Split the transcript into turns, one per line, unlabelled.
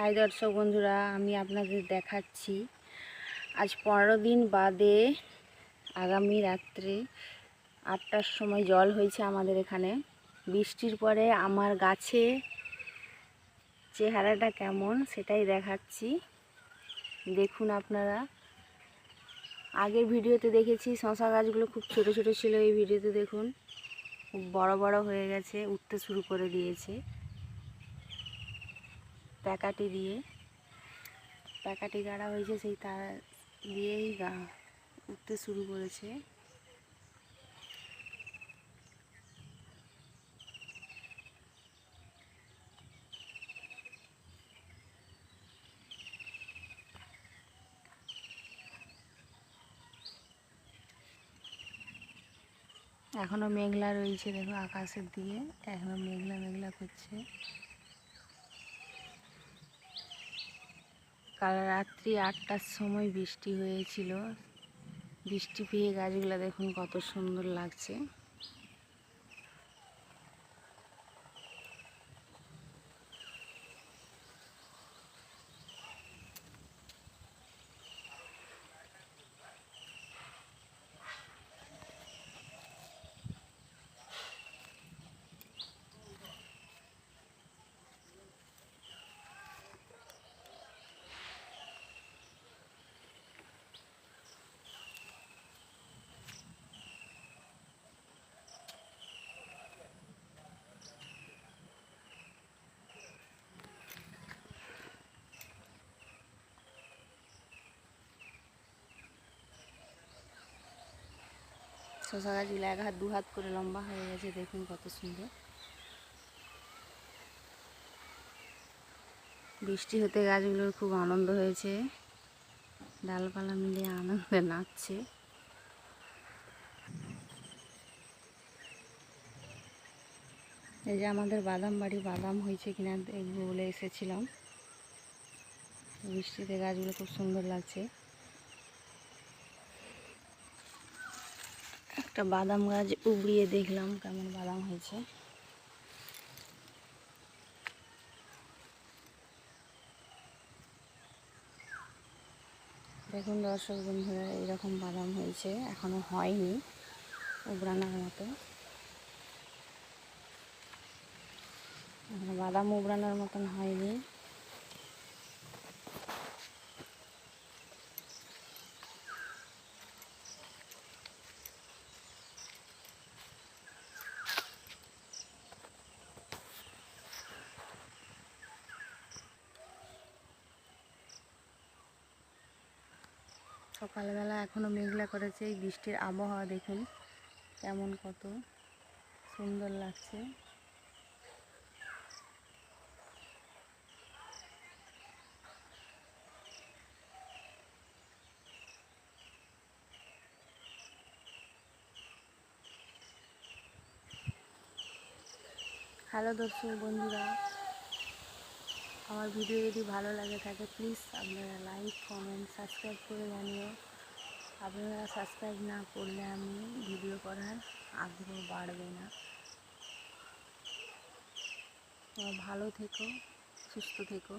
High দর্শক বন্ধুরা, আমি আপনাদের দেখাচ্ছি। আজ পনেরো দিন বাদে আগামী রাত্রে আটটার সময় জল হয়েছে আমাদের এখানে। বৃষ্টির পরে আমার গাছে চেহারাটা কেমন সেটাই দেখাচ্ছি। দেখুন আপনারা। আগের ভিডিওতে দেখেছি শশা গাছগুলো খুব ছোট ছোট ছিল, এই ভিডিওতে দেখুন। খুব বড় বড় হয়ে গেছে, উঠতে শুরু করে দিয়েছে। প্যাকাটি দিয়ে। প্যাকাটি গাড়া হয়েছে, সেই তার দিয়েই গা উঠতে শুরু করেছে। এখনও মেঘলা রয়েছে, দেখো আকাশের দিকে। এখনও মেঘলা মেঘলা করছে। কাল রাত্রি আটটার সময় বৃষ্টি হয়েছিল। বৃষ্টি পেয়ে গাছগুলো দেখুন কত সুন্দর লাগছে। শশা গাছগুলো এক হাত, দু হাত করে লম্বা হয়ে গেছে, দেখুন কত সুন্দর। বৃষ্টি হতে গাছগুলোর খুব আনন্দ হয়েছে। ডালপালা মিলে আনন্দে নাচছে। এই যে আমাদের বাদাম বাড়ি, বাদাম হয়েছে কিনা দেখব বলে এসেছিলাম। বৃষ্টিতে গাছগুলো খুব সুন্দর লাগছে। একটা বাদাম গাছ উবড়িয়ে দেখলাম কেমন বাদাম হয়েছে। দেখুন দর্শক বন্ধুরা, এরকম বাদাম হয়েছে, এখনও হয়নি উবড়ানোর মতো। বাদাম উবড়ানোর মতন হয়নি। সকালবেলা এখনও মেঘলা করেছে, এই বৃষ্টির আবহাওয়া দেখুন কেমন কত সুন্দর লাগছে। হ্যালো দর্শক বন্ধুরা আমার ভিডিও যদি ভালো লাগে থাকে প্লিজ আপনারা লাইক কমেন্ট সাবস্ক্রাইব করে জানিও। আপনারা সাবস্ক্রাইব না করলে আমি ভিডিও করার আগ্রহ বাড়বে না। ভালো থেকো, সুস্থ থেকো।